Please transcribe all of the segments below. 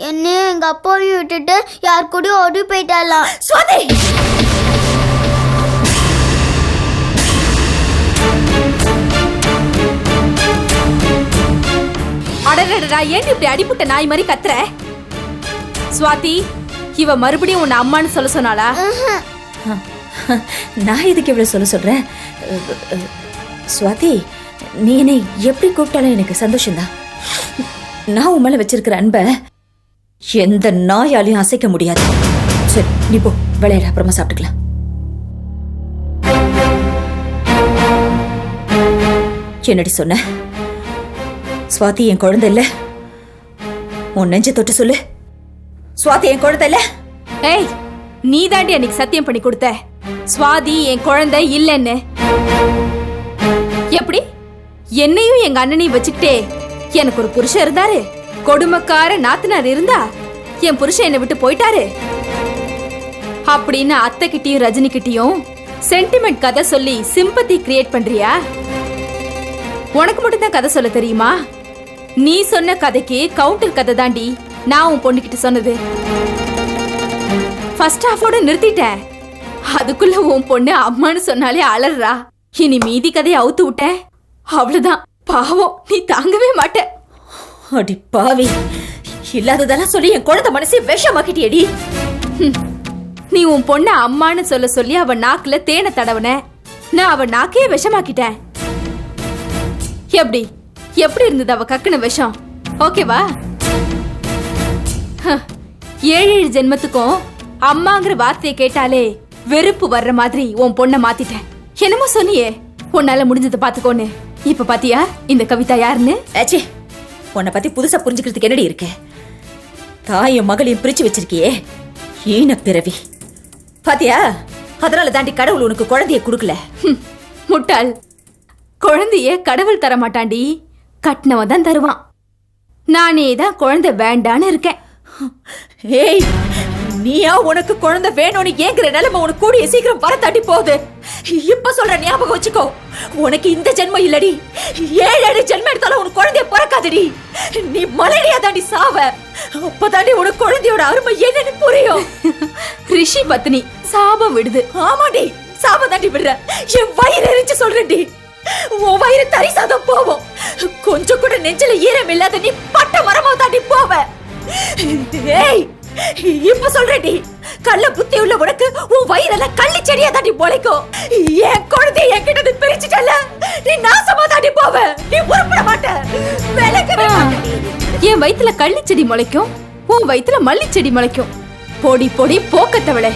என்னையும் எங்க அப்பாவையும் விட்டுட்டு யார் கூடயும் ஓடி போயிட்டாலாம் சுவாதி! அடடடடா ஏன் இப்படி அடிபட்ட நாய் மாதிரி கத்துற? சுவாதி இவ மறுபடியும் உன்னை அம்மான்னு சொல்ல சொன்னாளா? நான் எதுக்கு இவ்வளவு சொல்ல அஹ், சுவாதி நீ என்னை எப்படி கூப்பிட்டாலும் எனக்கு சந்தோஷம்தான். நான் உன் மேல வச்சிருக்கிற அன்பை எந்த நாயாலையும் அசைக்க முடியாது. சரி நீ போ. விளையாட. அப்புறமா சாப்பிட்டுக்கலாம். என்னடி சொன்ன? சுவாதி என் குழந்தை இல்ல. உன் நெஞ்ச தொட்டு சொல்லு. சுவாதி என் குழந்தை இல்ல. ஏய் நீ தாண்டி அன்னைக்கு சத்தியம் பண்ணி கொடுத்த. சுவாதி என் குழந்தை இல்லைன்னு. எப்படி? என்னையும் எங்க அண்ணனையும் வச்சுக்கிட்டே எனக்கு ஒரு புருஷன் இருந்தாரு. கொடுமக்கார நாத்தனார் இருந்தா என் புருஷன் என்னை விட்டு போயிட்டாரு. அப்படின்னு அத்தை கிட்டயும் ரஜினி கிட்டயும் சென்டிமெண்ட் கதை சொல்லி சிம்பத்தி கிரியேட் பண்றியா? உனக்கு மட்டும் தான் கதை சொல்ல தெரியுமா? நீ சொன்ன கதைக்கு கவுண்டர் கதை தாண்டி நான் உன் பொண்ணுகிட்ட சொன்னது. ஃபர்ஸ்ட் ஹாஃபோட நிறுத்திட்டேன். அதுக்குள்ள உன் பொண்ணு அம்மான்னு சொன்னாலே அலறா. இனி மீதி கதையை அவுத்து விட்டேன். அவ்வளவுதான். பாவம் நீ தாங்கவே மாட்ட. அடி பாவி. இல்லாததெல்லாம் சொல்லி என் குழந்தை மனசை விஷமாக்கிட்டியடி. நீ உன் பொண்ண அம்மான்னு சொல்ல சொல்லி அவ நாக்குல தேனை தடவன. நான் அவ நாக்கையே விஷமாக்கிட்டேன். எப்படி? எப்படி இருந்தது அவ கக்குன விஷம்? ஓகேவா? ஹ, ஏழு ஏழு ஜென்மத்துக்கும் அம்மாங்கிற வார்த்தையை கேட்டாலே வெறுப்பு வர்ற மாதிரி உன் பொண்ணை மாத்திட்டேன். என்னமோ சொன்னியே உன்னால முடிஞ்சதை பாத்துக்கோன்னு. இப்ப பாத்தியா இந்த கவிதா யாருன்னு? உன்னை பத்தி புதுசா புரிஞ்சுக்கிறதுக்கு என்னடி இருக்கு? தாயும் மகளையும் பிரிச்சு வச்சிருக்கியே. ஈன பிறவி. பாத்தியா? அதனால தாண்டி கடவுள் உனக்கு குழந்தைய கொடுக்கல. முட்டாள். குழந்தைய கடவுள் தர மாட்டாண்டி கட்டினவன் தான் தருவான். நானே தான் குழந்தை வேண்டான்னு இருக்கேன். ஏய் நீயா உனக்கு குழந்தை வேணும்னு ஏங்குற நிலைமை உனக்கு கூடிய சீக்கிரம் வர தாண்டி போகுது. இப்ப சொல்ற ஞாபகம் வச்சுக்கோ. உனக்கு இந்த ஜென்மம் இல்லடி. ஏழு ஏழு ஜென்மம் எடுத்தாலும் உனக்கு குழந்தைய பிறக்காதடி. நீ மலடியா தாண்டி சாவ. அப்பதாண்டி உனக்கு குழந்தையோட அருமை என்னன்னு புரியும். ரிஷி பத்னி சாபம் விடுது. ஆமாடி சாப தாண்டி விடுற. என் வயிறு எரிச்சு சொல்றேன்டி. உன் வயிறு தரிசாதான் போவோம் கொஞ்சம் கூட நெஞ்சில ஈரம் இல்லாத நீ பட்ட மரமா தாண்டி போவ. ஏய் இப்ப சொல்றேன்டி. கள்ள புத்தி உள்ள உனக்கு உன் வயிறெல்லாம் கள்ளி செடியா தாண்டி முளைக்கும். என் குழந்தைய என்கிட்ட நீ பிரிச்சுட்டல நீ நாசமா தாண்டி போவ. நீ உருப்பட மாட்ட. மாட்ட என் வயித்துல கள்ளி செடி முளைக்கும். உன் வயித்துல மல்லி செடி முளைக்கும். பொடி பொடி போக்கத்தவளே.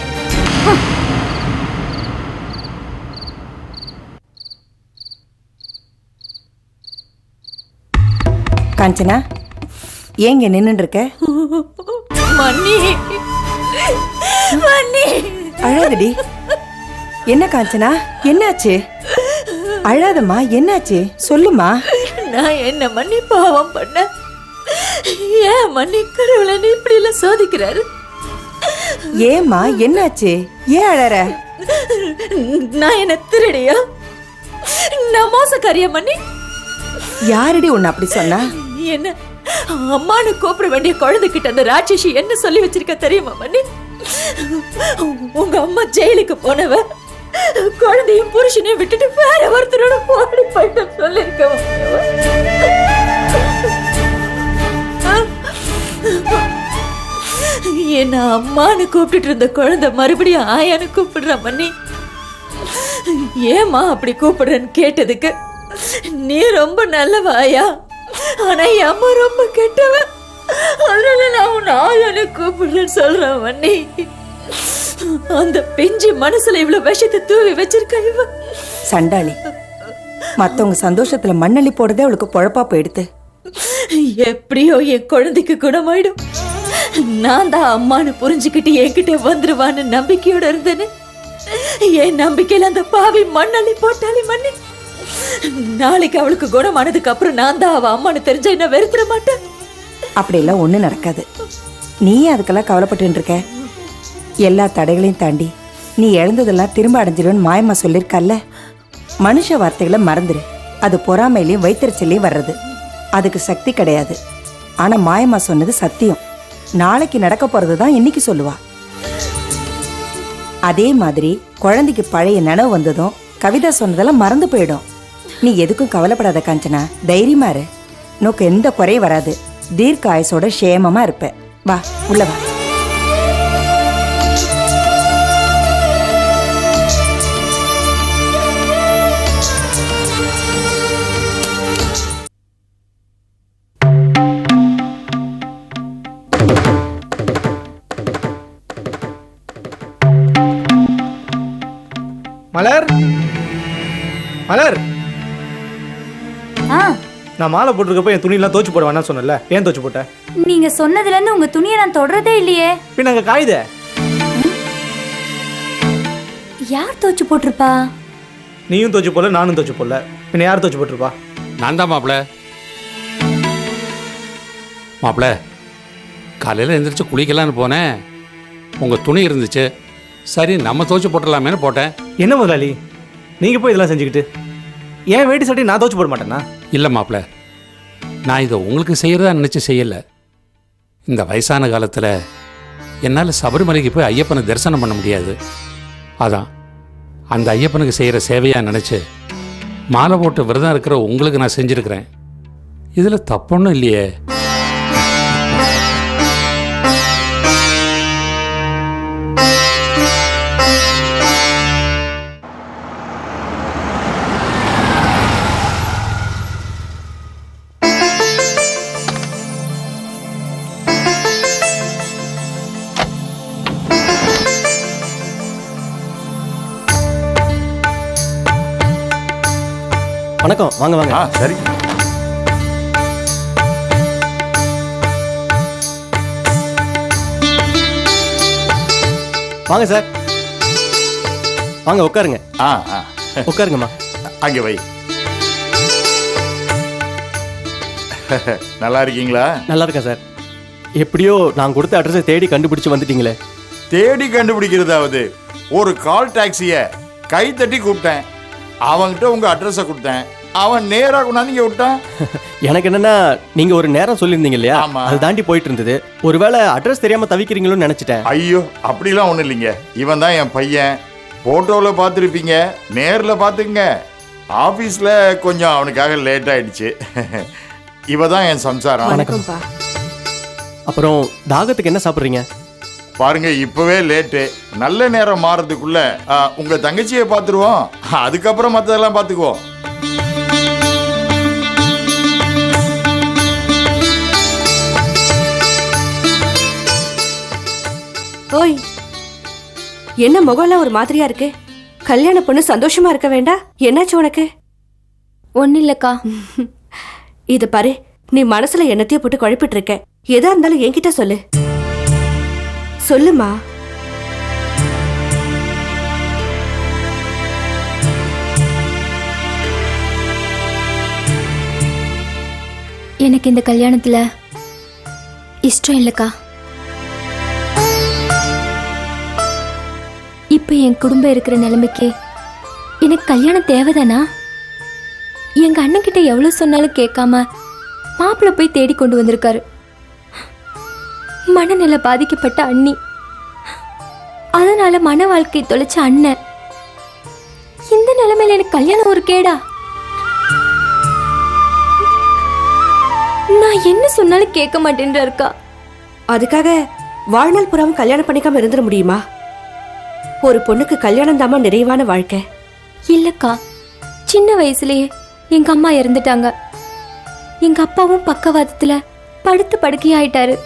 காஞ்சனா ஏங்க நின்னுட்டு இருக்க? மன்னி. மன்னி. அழாதடி. என்ன காஞ்சனா? என்னாச்சு? அழாதம்மா என்னாச்சு? சொல்லுமா நான் என்ன மன்னி பாவம் பண்ண? ஏன் மன்னி கடவுளை இப்படி எல்லாம் சோதிக்கிறாரு? ஏம்மா என்னாச்சு? ஏன் அழற? நான் என்ன திருடியா? நான் மோசக்காரியா மன்னி? யாரடி உன்னை அப்படி சொன்னா? என்ன அம்மானு கூப்பிட வேண்டிய குழந்தைகிட்ட அந்த ராட்சசி என்ன சொல்லி வச்சிருக்க தெரியுமா மண்ணி உங்க அம்மா ஜெயிலுக்கு போனவ குழந்தையும் புருஷனையும் விட்டுட்டு வேற ஒருத்தரோட போடி போயிட்டு சொல்லிருக்க என்ன அம்மானு கூப்பிட்டுட்டு இருந்த குழந்தை மறுபடியும் ஆயான்னு கூப்பிடுற மண்ணி ஏமா அப்படி கூப்பிடுறேன்னு கேட்டதுக்கு நீ ரொம்ப நல்லவாயா ஆயா. ஆனா என் அம்மா ரொம்ப கெட்டவ அதனால நான் உன்னை ஆயான்னு கூப்பிடுறேன்னு சொல்றேன் மன்னி. அந்த பிஞ்சு மனசுல இவ்வளவு விஷத்தை தூவி வச்சிருக்க இவ. சண்டாளி மத்தவங்க சந்தோஷத்துல மண்ணள்ளி போடுறதே அவளுக்கு பொழப்பா போயிடுது. எப்படியோ என் குழந்தைக்கு குணமாயிடும். நான் தான் அம்மான்னு புரிஞ்சுக்கிட்டு என்கிட்ட வந்துருவான்னு நம்பிக்கையோட இருந்தேன்னு என் நம்பிக்கையில அந்த பாவி மண்ணள்ளி போட்டாலே மண்ணி நாளைக்கு அவளுக்கு குணமானதுக்கு அப்புறம் நான் தான் அவ அம்மான்னு தெரிஞ்சா என்ன வெறுத்துட மாட்டேன்? அப்படியெல்லாம் ஒன்றும் நடக்காது. நீ அதுக்கெல்லாம் கவலைப்பட்டு இருக்க. எல்லா தடைகளையும் தாண்டி நீ இழந்ததெல்லாம் திரும்ப அடைஞ்சிருவேன்னு மாயம்மா சொல்லியிருக்கல்ல? மனுஷ வார்த்தைகளை மறந்துடு அது பொறாமையிலையும் வைத்தறிச்சலையும் வர்றது. அதுக்கு சக்தி கிடையாது. ஆனால் மாயம்மா சொன்னது சத்தியம். நாளைக்கு நடக்க போறது தான் இன்னைக்கு சொல்லுவா. அதே மாதிரி குழந்தைக்கு பழைய நினைவு வந்ததும் கவிதா சொன்னதெல்லாம் மறந்து போயிடும். நீ எதுக்கும் கவலைப்படாத காஞ்சனா. தைரியமா இரு. நோக்கு எந்த குறையும் வராது. தீர்க்க ஆயுசோட சேமமா இருப்ப. வா உள்ள வா. மலர்? மலர்? நான் மாலை போட்டிருக்கப்ப என் துணியெல்லாம் தோச்சு போட வேணாம்னு சொன்னல ஏன் தோச்சு போட்ட? நீங்க சொன்னதுல இருந்து உங்க துணியை நான் தொடறதே இல்லையே. அங்கே காயுதே? யார் தோச்சு போட்டிருப்பா? நீயும் தோச்சு போடல நானும் தோச்சு போடல. பின்ன யார் தோச்சு போட்டிருப்பா? நான் தான் மாப்பிள. மாப்பிள காலையில் எந்திரிச்சு குளிக்கலான்னு போனேன். உங்கள் துணி இருந்துச்சு. சரி நம்ம துவைச்சு போட்டுடலாமேன்னு போட்டேன். என்ன முதலாளி? நீங்கள் போய் இதெல்லாம் செஞ்சுக்கிட்டு. ஏன் வேட்டி சட்டை நான் தோச்சு போட மாட்டேனா? இல்லை மாப்பிள நான் இதை உங்களுக்கு செய்கிறதா நினச்சி செய்யலை. இந்த வயசான காலத்தில் என்னால் சபரிமலைக்கு போய் ஐயப்பனை தரிசனம் பண்ண முடியாது. அதான் அந்த ஐயப்பனுக்கு செய்கிற சேவையாக நினச்சி மாலை போட்டு விரதம் இருக்கிற உங்களுக்கு நான் செஞ்சுருக்கிறேன். இதில் தப்பொன்னும் இல்லையே. வணக்கம். வாங்க வாங்க. ஆ சரி. வாங்க சார். வாங்க உட்காருங்க. ஆ ஆ. உட்காருங்கம்மா. அங்கே வை. நல்லா இருக்கீங்களா? நல்லா இருக்கேன் சார். எப்படியோ நான் கொடுத்த அட்ரஸை தேடி கண்டுபிடிச்சு வந்துட்டீங்களே. தேடி கண்டுபிடிக்கிறதாவது. ஒரு கால் டாக்ஸியை கை தட்டி கூப்பிட்டேன். அவன்கிட்ட உங்க அட்ரஸை கொடுத்தேன். அவன் நேரா கொண்டாந்து இங்க விட்டான். எனக்கு என்னன்னா நீங்க ஒரு நேரம் சொல்லியிருந்தீங்க இல்லையா. அது தாண்டி போயிட்டு இருந்தது. ஒருவேளை அட்ரஸ் தெரியாம தவிக்கிறீங்களோன்னு நினைச்சிட்டேன். ஐயோ அப்படிலாம் ஒன்றும் இல்லைங்க. இவன் தான் என் பையன். போட்டோவில் பார்த்துருப்பீங்க. நேரில் பார்த்துக்குங்க. ஆஃபீஸில் கொஞ்சம் அவனுக்காக லேட் ஆயிடுச்சு. இவ தான் என் சம்சாரம். வணக்கம்ப்பா. அப்புறம் தாகத்துக்கு என்ன சாப்பிட்றீங்க? பாருங்க இப்பவே லேட்டு நல்ல நேரம் மாறதுக்குள்ள ஆ, உங்க தங்கச்சியை பார்த்துருவோம். அதுக்கப்புறம் மற்றதெல்லாம் பார்த்துக்குவோம். என்ன முகம்லாம் ஒரு மாதிரியா இருக்கு? கல்யாண பொண்ணு சந்தோஷமா இருக்க வேண்டாம் என்னாச்சு உனக்கு? ஒன்றும் இல்லைக்கா. இத பாரு நீ மனசுல என்னத்தையும் போட்டு குழப்பிட்டு இருக்க. எதா இருந்தாலும் என்கிட்ட சொல்லு. சொல்லுமா? எனக்கு இந்த கல்யாணத்தில் இஷ்டம் இல்லைக்கா. இப்போ என் குடும்பம் இருக்கிற நிலைமைக்கு எனக்கு கல்யாணம் தேவைதானா? எங்க அண்ணன் எவ்வளோ சொன்னாலும் கேட்காம மாப்பிள்ளை போய் தேடி கொண்டு வந்திருக்காரு. மனநிலை பாதிக்கப்பட்ட அண்ணி. அதனால மன வாழ்க்கை தொலைச்ச அண்ணன். இந்த நிலைமையில எனக்கு கல்யாணம் ஒரு கேடா? நான் என்ன சொன்னாலும் கேட்க மாட்டேன்றாருக்கா? அதுக்காக வாழ்நாள் புறாவும் கல்யாணம் பண்ணிக்காம இருந்துட முடியுமா? ஒரு பொண்ணுக்கு கல்யாணம் தாமா நிறைவான வாழ்க்கை. இல்லக்கா சின்ன வயசுலயே எங்க அம்மா இறந்துட்டாங்க. எங்க அப்பாவும் பக்கவாதத்துல படுத்து படுக்கையாயிட்டாரு.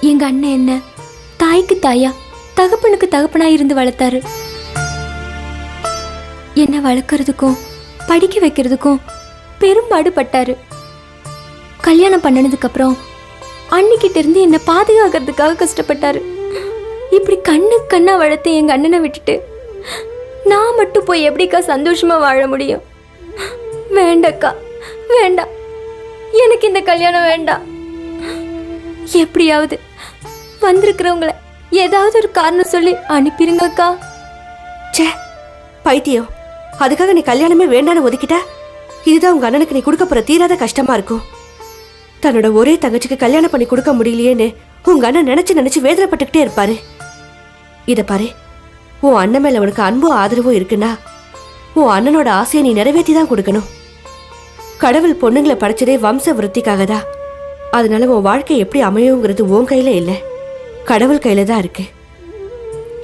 எங்க அண்ணன் என்ன தாய்க்கு தாயா தகப்பனுக்கு தகப்பனா இருந்து வளர்த்தாரு. என்ன வளர்க்கறதுக்கும் படிக்க வைக்கிறதுக்கும் பெரும்பாடு பட்டாரு கல்யாணம் பண்ணனதுக்கு அப்புறம் அன்னிக்கிட்ட இருந்து என்ன பாதுகாக்கிறதுக்காக கஷ்டப்பட்டாரு. இப்படி கண்ணு கண்ணா வளர்த்து எங்க அண்ணனை விட்டுட்டு நான் மட்டும் போய் எப்படிக்கா சந்தோஷமா வாழ முடியும்? வேண்டக்கா வேண்டாம் எனக்கு இந்த கல்யாணம் வேண்டாம் எப்படியாவது வந்திருக்கிறவங்கள ஏதாவது ஒரு காரணம் சொல்லி அனுப்பிடுங்கக்கா ச்சே பைத்தியம். அதுக்காக நீ கல்யாணமே வேண்டான்னு ஒதுக்கிட்ட? இதுதான் உங்க அண்ணனுக்கு நீ கொடுக்க போற தீராத கஷ்டமா இருக்கும். தன்னோட ஒரே தங்கச்சிக்கு கல்யாணம் பண்ணி கொடுக்க முடியலையேன்னு உங்க அண்ணன் நினைச்சு நினைச்சு வேதனைப்பட்டுக்கிட்டே இருப்பாரு. இத பாரு. உன் அண்ணன் மேல உனக்கு அன்பும் ஆதரவும் இருக்குன்னா உன் அண்ணனோட ஆசையை நீ நிறைவேற்றி தான் கொடுக்கணும். கடவுள் பொண்ணுங்களை படைச்சதே வம்ச விருத்திக்காக தான் அதனால உன் வாழ்க்கை எப்படி அமையுங்கிறது உன் கையில இல்ல. கடவுள் கையில தான் இருக்கு.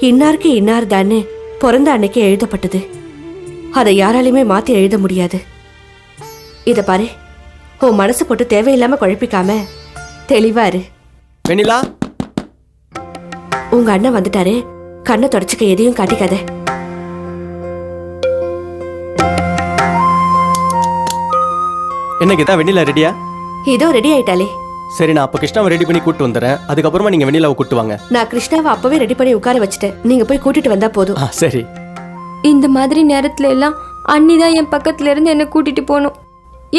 இன்னாருக்கு இன்னார் தான்னு பிறந்த அன்னைக்கு எழுதப்பட்டது. அதை யாராலையுமே மாத்தி எழுத முடியாது. இத பாரு. உன் மனசு போட்டு தேவையில்லாம குழப்பிக்காம தெளிவா இரு. வெண்ணிலா? உங்க அண்ணன் வந்துட்டாரு. கண்ணை தொடச்சுக்க எதையும் காட்டிக்காத. என்ன கீதா வெண்ணிலா ரெடியா இதோ ரெடி ஆயிட்டாலே சரி நான் அப்போ கிருஷ்ணாவை ரெடி பண்ணி கூட்டு வந்துடுறேன். அதுக்கப்புறமா நீங்க வெண்ணிலாவை கூட்டு வாங்க. நான் கிருஷ்ணாவை அப்பவே ரெடி பண்ணி உட்கார வச்சுட்டேன். நீங்க போய் கூட்டிட்டு வந்தா போதும். ஆ சரி. இந்த மாதிரி நேரத்துல எல்லாம் அண்ணி தான் என் பக்கத்துல இருந்து என்னை கூட்டிட்டு போகணும்.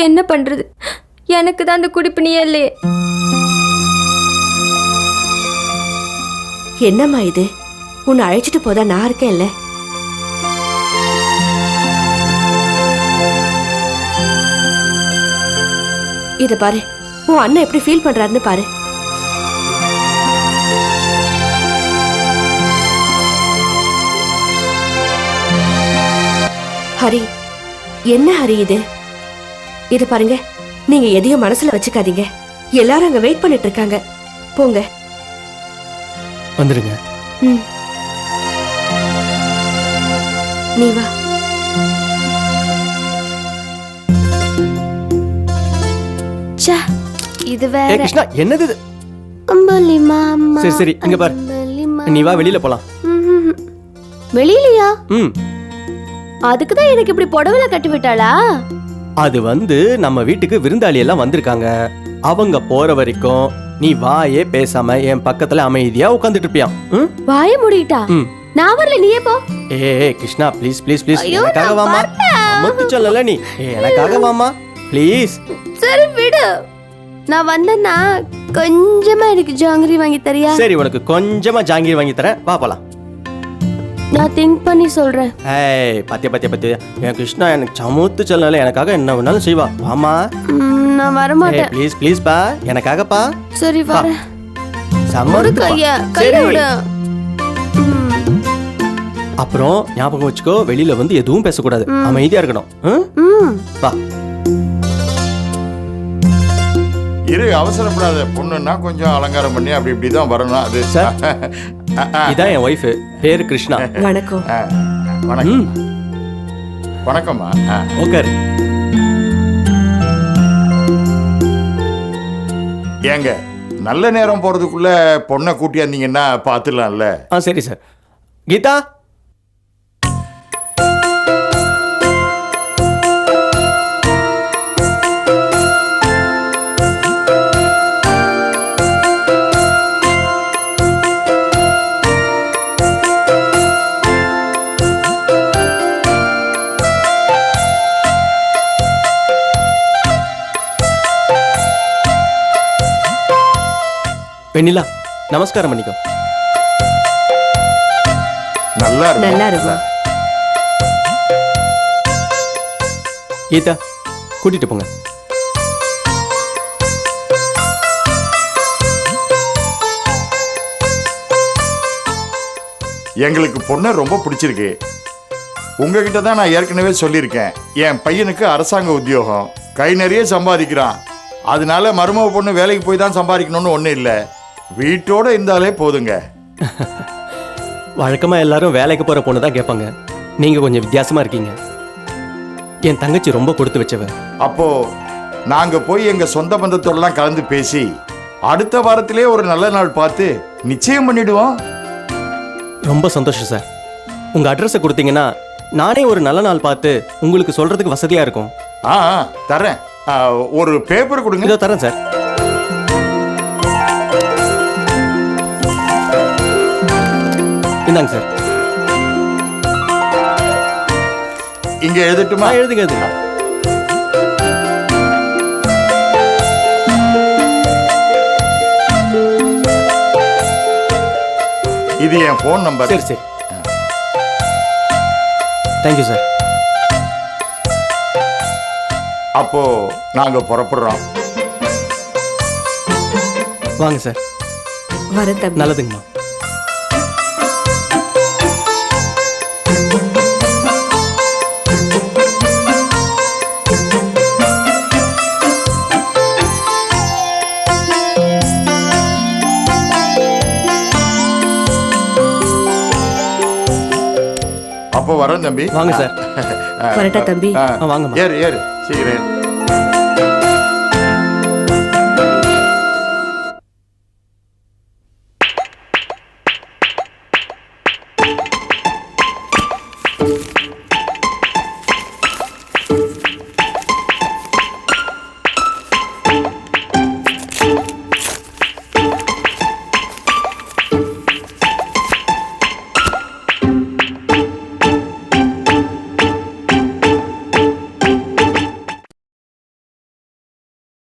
என்ன பண்றது? எனக்கு தான் அந்த குடிப்பினியே இல்லையே. என்னம்மா இது? உன்னை அழைச்சிட்டு போதா நான் இருக்கேன்ல. இத பாரு உன் அண்ணன் எப்படி ஃபீல் பண்றாருன்னு பாரு. ஹரி என்ன ஹரி இது? இது பாருங்க நீங்க எதையும் மனசுல வச்சுக்காதீங்க. எல்லாரும் அங்க வெயிட் பண்ணிட்டு இருக்காங்க. போங்க. வந்துடுங்க ம். நீ வா இது ஏ கிருஷ்ணா என்னது இது? அம்பலிமா சரி சரி இங்க பாரு. நீ வா வெளியில போலாம். வெளியிலயா? ம். அதுக்கு தான் எனக்கு இப்படி புடவைல கட்டி விட்டாளா? அது வந்து நம்ம வீட்டுக்கு விருந்தாளி எல்லாம் வந்திருக்காங்க. அவங்க போற வரைக்கும் நீ வாயே பேசாம என் பக்கத்துல அமைதியா உட்காந்துட்டு இருப்பியாம் ம்? வாய மூடிட்டா? ம். நான் வரல நீயே போ? ஏ ஏ, கிருஷ்ணா ப்ளீஸ் ப்ளீஸ் ப்ளீஸ் ஐயோ, எனக்காக நான் வாமா வரல. சொல்லல நீ. எனக்காக வாமா ப்ளீஸ் சரி விடு. நான் வந்தேன்னா கொஞ்சமா எனக்கு ஜாங்கிரி வாங்கி தரியா? சரி உனக்கு கொஞ்சமா ஜாங்கீர் வாங்கி தரேன். வா போலாம். நான் திங்க் பண்ணி சொல்றேன். ஏய் பாத்தியா பாத்தியா பாத்தியா. என் கிருஷ்ணா எனக்கு சமுத்து சொல்லல எனக்காக என்ன வேணாலும் செய்வா. வாமா ம், நான் ஏய் வரமாட்டேன் ப்ளீஸ் ப்ளீஸ் பா. எனக்காகப்பா. சரி வா. வரேன். சம்மந்து ஒரு பா. கைய கைய சரி. விடு. அப்புறம் ஞாபகம் வச்சுக்கோ வெளியில வந்து எதுவும் பேசக்கூடாது. அமைதியா இருக்கணும். வா. இரு அவசரப்படாத. பொண்ணுன்னா கொஞ்சம் அலங்காரம் பண்ணி அப்படி இப்படி தான் வரணும். அது சார். இதான் என் ஒய்ஃப் பேரு கிருஷ்ணா. வணக்கம். ஆ, வணக்கம். வணக்கம்மா. ஆ. உட்காரு ஏங்க நல்ல நேரம் போறதுக்குள்ள பொண்ணை கூட்டியாந்தீங்கன்னா பார்த்துடலாம்ல. ஆ சரி சார் கீதா? வெண்ணிலா நமஸ்காரம் பண்ணிக்கோ. நல்லா நல்லா இருக்கும் கீதா கூட்டிட்டு போங்க. எங்களுக்கு பொண்ணை ரொம்ப பிடிச்சிருக்கு. உங்ககிட்ட தான் நான் ஏற்கனவே சொல்லியிருக்கேன். என் பையனுக்கு அரசாங்க உத்தியோகம். கை நிறைய சம்பாதிக்கிறான். அதனால மருமக பொண்ணு வேலைக்கு போய் தான் சம்பாதிக்கணும்னு ஒன்றும் இல்லை. வீட்டோட இருந்தாலே போதுங்க. வழக்கமா எல்லாரும் வேலைக்கு போற பொண்ணு தான் கேட்பாங்க. நீங்க கொஞ்சம் வித்தியாசமா இருக்கீங்க. என் தங்கச்சி ரொம்ப கொடுத்து வச்சவ. அப்போ நாங்க போய் எங்க சொந்த பந்தத்தோடலாம் கலந்து பேசி அடுத்த வாரத்திலே ஒரு நல்ல நாள் பார்த்து நிச்சயம் பண்ணிடுவோம். ரொம்ப சந்தோஷம் சார். உங்க அட்ரஸை கொடுத்தீங்கன்னா நானே ஒரு நல்ல நாள் பார்த்து உங்களுக்கு சொல்றதுக்கு வசதியா இருக்கும். ஆ ஆ, தரேன் ஆ, ஒரு பேப்பர் கொடுங்க. இதோ தரேன் சார். இந்தாங்க சார். இங்க எழுதட்டுமா? எழுதுங்க எழுதுங்க. இது என் ஃபோன் நம்பர் சரி சரி. தேங்க்யூ சார் அப்போ நாங்க புறப்படுறோம். வாங்க சார் வர தம்பி. நல்லதுங்கம்மா. தம்பி. வாங்க சார் வரட்டா தம்பி. வாங்கம்மா. ஏறு ஏறு. சீக்கிரம்